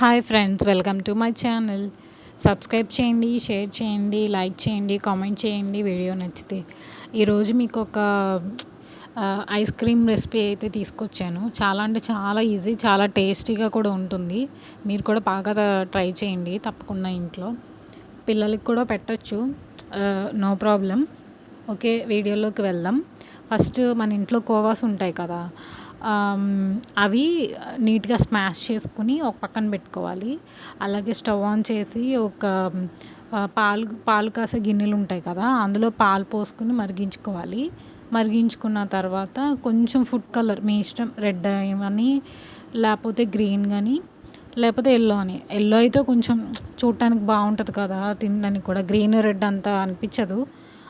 Hi friends welcome to my channel. Subscribe చేయండి share చేయండి like చేయండి కామెంట్ చేయండి వీడియో నచ్చితే. ఈరోజు మీకు ఒక ఐస్ క్రీమ్ రెసిపీ అయితే తీసుకొచ్చాను. చాలా అంటే చాలా ఈజీ చాలా టేస్టీగా కూడా ఉంటుంది. మీరు కూడా బాగా ట్రై చేయండి తప్పకుండా ఇంట్లో. పిల్లలకి కూడా పెట్టచ్చు. No problem. ఓకే వీడియోలోకి వెళ్దాం. ఫస్ట్ మన ఇంట్లో కోవాస్ ఉంటాయి కదా అవి నీట్గా స్మాష్ చేసుకుని ఒక పక్కన పెట్టుకోవాలి. అలాగే స్టవ్ ఆన్ చేసి ఒక పాలు పాలు కాసే గిన్నెలు ఉంటాయి కదా అందులో పాలు పోసుకుని మరిగించుకోవాలి. మరిగించుకున్న తర్వాత కొంచెం ఫుడ్ కలర్ మీ ఇష్టం రెడ్ అని లేకపోతే గ్రీన్ కానీ లేకపోతే ఎల్లో అని. ఎల్లో అయితే కొంచెం చూడటానికి బాగుంటుంది కదా తినడానికి కూడా. గ్రీన్ రెడ్ అంతా అనిపించదు.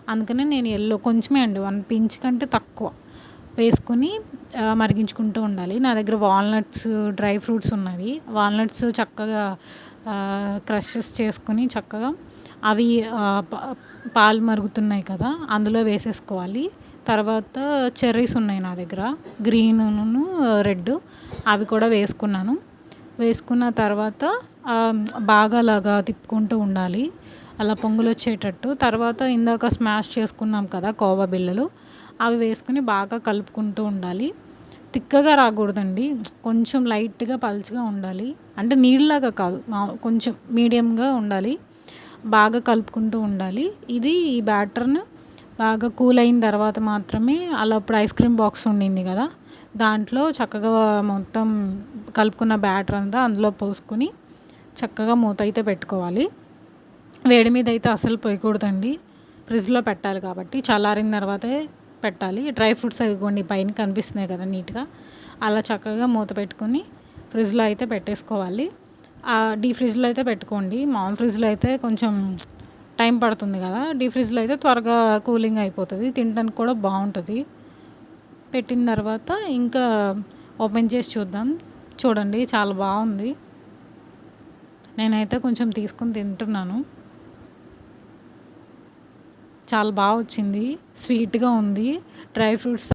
అందుకనే నేను ఎల్లో కొంచెమే అండి. వన్ పించ్ కంటే తక్కువ. వేసుకొని మరిగించుకుంటూ ఉండాలి. నా దగ్గర వాల్నట్స్ డ్రై ఫ్రూట్స్ ఉన్నవి. వాల్నట్స్ చక్కగా క్రషెస్ చేసుకుని చక్కగా అవి పాలు మరుగుతున్నాయి కదా అందులో వేసేసుకోవాలి. తర్వాత చెర్రీస్ ఉన్నాయి నా దగ్గర. గ్రీన్ను రెడ్ అవి కూడా వేసుకున్నాను. వేసుకున్న తర్వాత బాగా అలాగా తిప్పుకుంటూ ఉండాలి. అలా పొంగులు వచ్చేటట్టు తర్వాత ఇందాక స్మాష్ చేసుకున్నాం కదా కోవా బిళ్ళలు. అవి వేసుకుని బాగా కలుపుకుంటూ ఉండాలి. తిక్కగా రాకూడదండి. కొంచెం లైట్గా పలుచగా ఉండాలి. అంటే నీళ్ళలాగా కాదు. మా- కొంచెం మీడియంగా ఉండాలి. బాగా కలుపుకుంటూ ఉండాలి. ఇది ఈ బ్యాటర్ను బాగా కూల్ అయిన తర్వాత మాత్రమే అలా ఇప్పుడు ఐస్ క్రీమ్ బాక్స్ ఉండింది కదా. దాంట్లో చక్కగా మొత్తం కలుపుకున్న బ్యాటర్ అంతా అందులో పోసుకొని చక్కగా మూత అయితే పెట్టుకోవాలి. వేడి మీద అయితే అసలు పోయకూడదండి. ఫ్రిడ్జ్లో పెట్టాలి కాబట్టి చల్లారిన తర్వాతే పెట్టాలి. డ్రై ఫ్రూట్స్ అవి కొన్ని పైన కనిపిస్తున్నాయి కదా నీట్గా. అలా చక్కగా మూత పెట్టుకొని ఫ్రిడ్జ్లో అయితే పెట్టేసుకోవాలి. డీ ఫ్రిడ్జ్లో అయితే పెట్టుకోండి. మామూలు ఫ్రిడ్జ్లో అయితే కొంచెం టైం పడుతుంది కదా. డీ ఫ్రిడ్జ్లో అయితే త్వరగా కూలింగ్ అయిపోతుంది. తినడానికి కూడా బాగుంటుంది. పెట్టిన తర్వాత ఇంకా ఓపెన్ చేసి చూద్దాం. చూడండి చాలా బాగుంది. నేనైతే కొంచెం తీసుకుని తింటున్నాను. చాలా బాగా వచ్చింది. స్వీట్గా ఉంది. Dry fruits